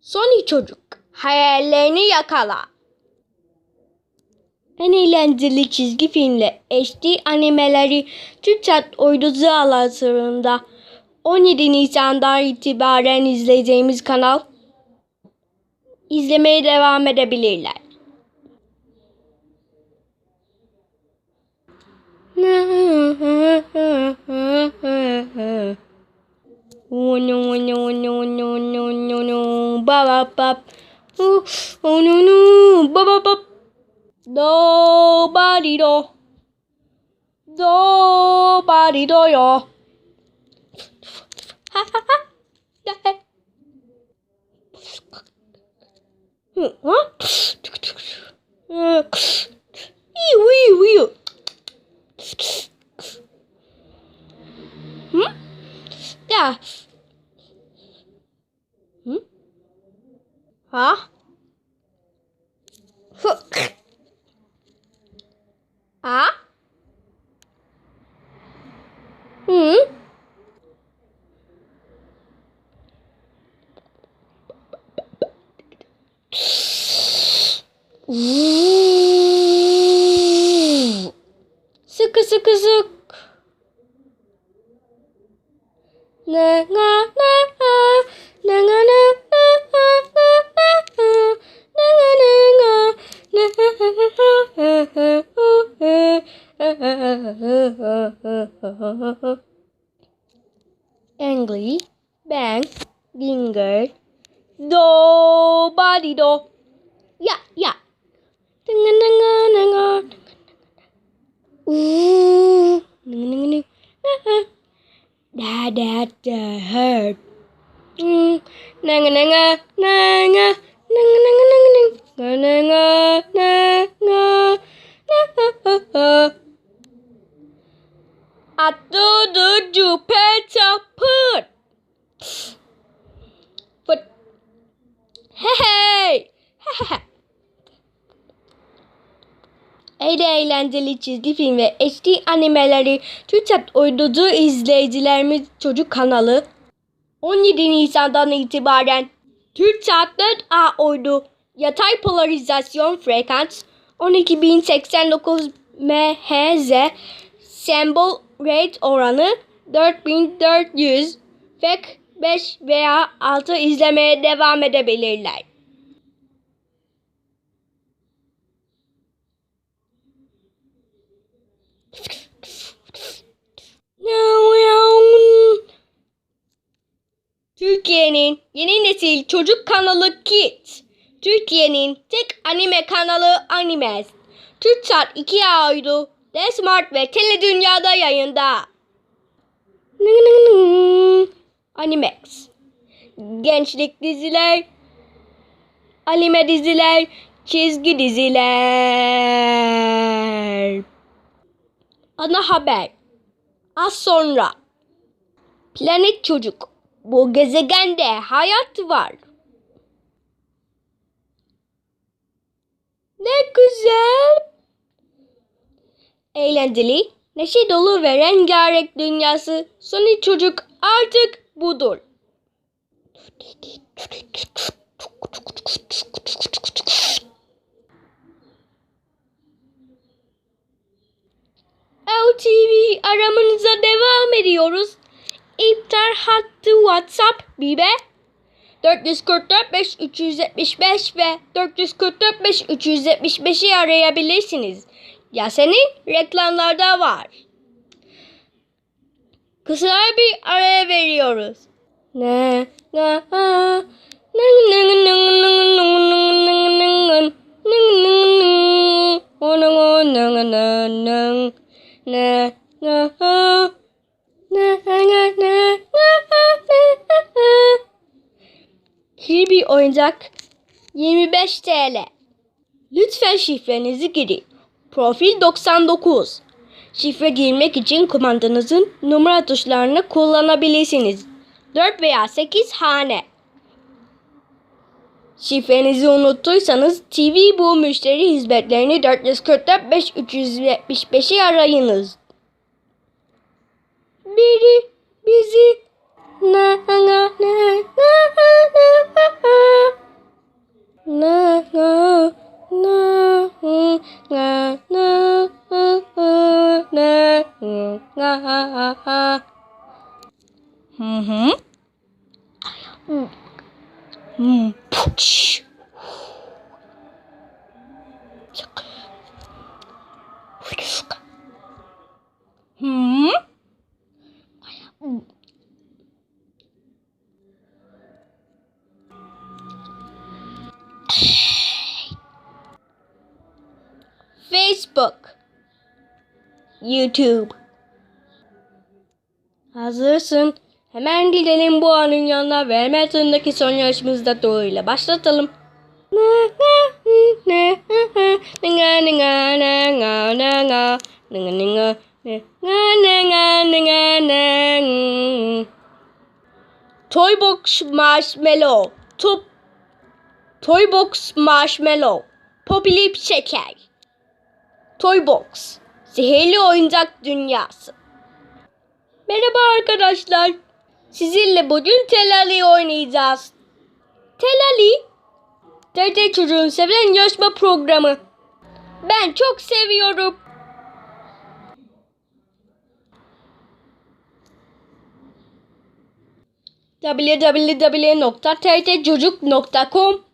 Sonic çocuk. Hayallerini yakala. En eğlenceli çizgi filmle HD animeleri TürkSat uydusu alanlarında 17 Nisan'dan itibaren izleyeceğimiz kanal izlemeye devam edebilirler. バリロ。ドーバリドよ。ははは。やへ。うん、ん。いいよ、いいよ、いいよ。んじゃあ、んはふっ。啊？嗯？嘶呜。是个是个是嗯啊 Angry, bang, ginger, do, body do. Yeah, yeah. Da da da hurt. Nanga nanga nanga. Put. Hey hey. Eğri eğlenceli çizgi film ve HD animeleri TürkSat uyducu izleyicilerimiz çocuk kanalı 17 Nisan'dan itibaren TürkSat 4A uydu yatay polarizasyon frekans 12089 MHz sembol rate oranı 4400 FEC 5 veya 6 izlemeye devam edebilirler. Türkiye'nin yeni nesil çocuk kanalı Kids. Türkiye'nin tek anime kanalı Animes. TürkSat 2A uydu. D-Smart ve Teledynya'da yayında. Animex. Gençlik diziler, anime diziler, çizgi diziler. Ana haber. Az sonra. Planet Çocuk. Bu gezegende hayat var. Ne güzel. Eğlenceli, neşe dolu ve rengarenk dünyası Sonic Çocuk artık budur. LTV aramanıza devam ediyoruz. İptal hattı WhatsApp bibe 444 5 375 ve 444 5 375'i arayabilirsiniz. Ya senin reklamlarda var. Kısa bir araya veriyoruz. Ne? Ne? Ne? Ne? Kirby oyuncak 25 TL. Lütfen şifrenizi girin. Profil 99. Şifre girmek için kumandanızın numara tuşlarını kullanabilirsiniz. 4 veya 8 hane. Şifrenizi unuttuysanız TV bu müşteri hizmetlerini 444 5 375'i arayınız. Mm-hmm. Mm. Hmm? Facebook. YouTube. Hazırsın. Hemen gidelim bu anın yanına ve hemen sonraki son yarışımızda Doğu ile başlatalım. Toybox Marshmallow Top Toybox Marshmallow Popüler şeker Toybox Sihirli oyuncak dünyası Merhaba arkadaşlar. Sizinle bugün Telali oynayacağız. Telali, Dede çocuğun sevilen yarışma programı. Ben çok seviyorum. www.tdcocuk.com